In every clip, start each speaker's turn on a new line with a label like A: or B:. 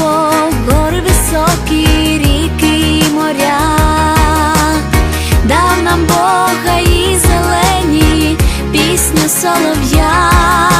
A: небо, гори високі, і моря, дав нам Бога і зелені пісню солов'я.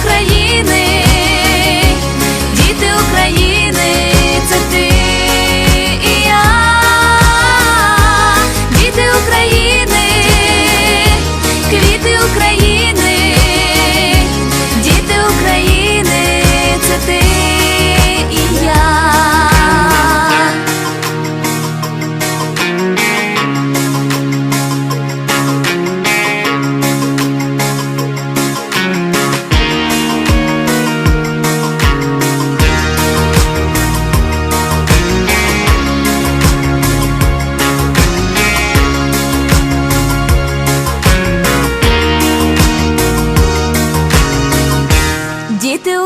A: України, діти України, це ти і я, діти України, квіти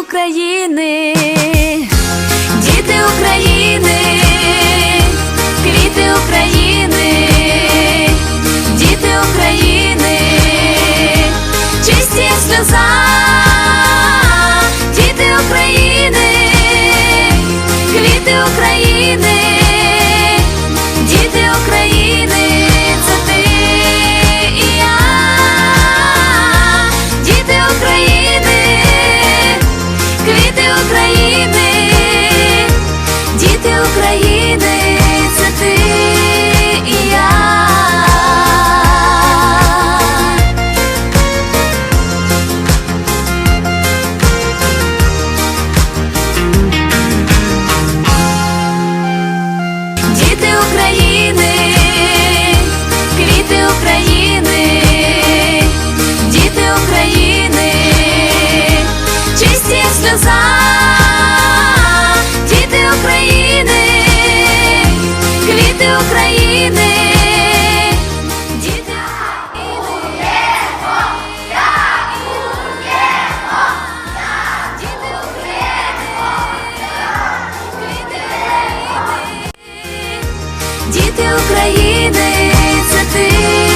A: Ucraina. сльоза, діти України, квіти України, діти України, діти України, діти України, це ти.